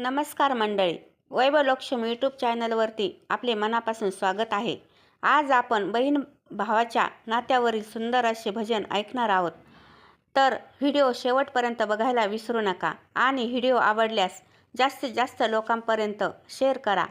नमस्कार मंडळी. वैभवलक्ष्मी यूट्यूब चॅनलवरती आपले मनापासून स्वागत आहे. आज आपण बहीण भावाच्या नात्यावरील सुंदर असे भजन ऐकणार आहोत. तर व्हिडिओ शेवटपर्यंत बघायला विसरू नका आणि व्हिडिओ आवडल्यास जास्तीत जास्त लोकांपर्यंत शेअर करा.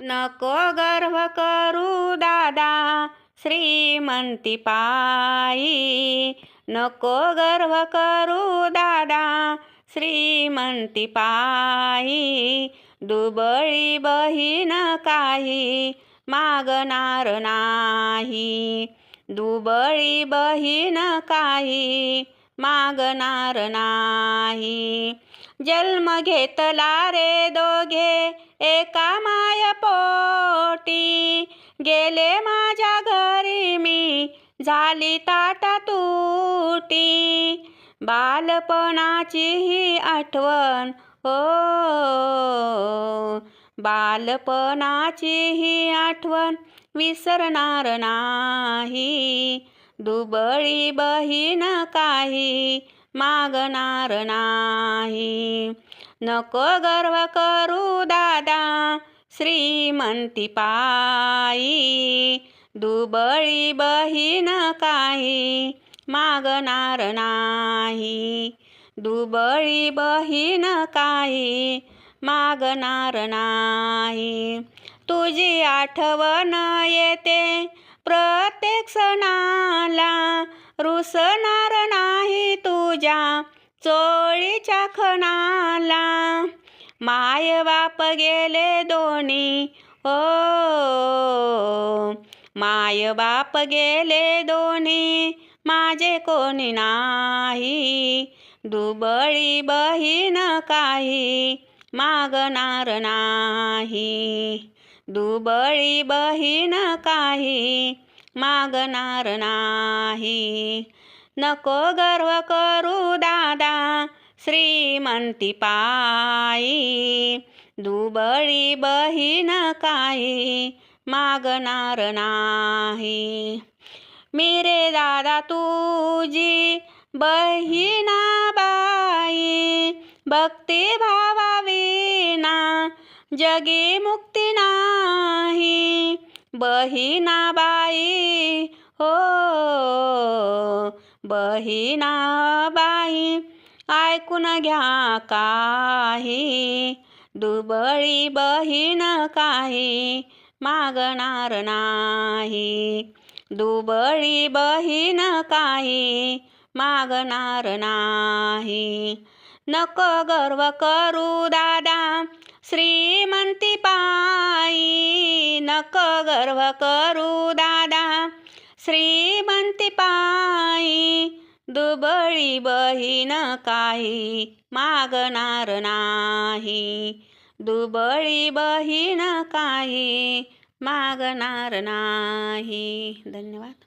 नको गर्व करू दादा श्रीमंती पायी. नको गर्व करू दादा श्रीमंती पायी दुबळी बहीण काही मागणार नाही. दुबळी बहीण काही मागणार नाही. जन्म घेतला रे दोघे एका माय पोटी गेले माझ्या घरी मी झाली ताटा तुटी बालपणाची ही आठवण हो. बालपणाची ही आठवण विसरणार नाही. दुबळी बहीण काही मागणार नाही. नको गर्व करू दादा श्रीमंती पायी. दुबळी बहीण काही मागणार नाही. दुबळी बहीण काही मागणार नाही. तुझी आठवण येते प्रत्येक सणाला रुसणार नाही तुझ्या चोळीच्या खणाला. माय बाप गेले दोन्ही ओ. माय बाप गेले दोन्ही माझे कोणी नाही. दुबळी बहीण काही मागणार नाही. दुबळी बहीण काही मागणार नाही. नको गर्व करू दादा श्रीमंती पायी. दुबळी बहीण काही मागणार नाही. मेरे दादा तुझी बहिणाबाई भक्ती भावाविना जगी मुक्ती नाही बहिणाबाई हो बहिणाबाई ऐकून घ्या काही दुबळी बहीण काही मागणार नाही. दुबळी बहीण काही मागणार नाही. नको गर्व करू दादा श्रीमंती पायी. नको गर्व करू दादा श्रीमंती पायी. दुबळी बहीण काही मागणार नाही. दुबळी बहीण काही मागणार नाही. धन्यवाद.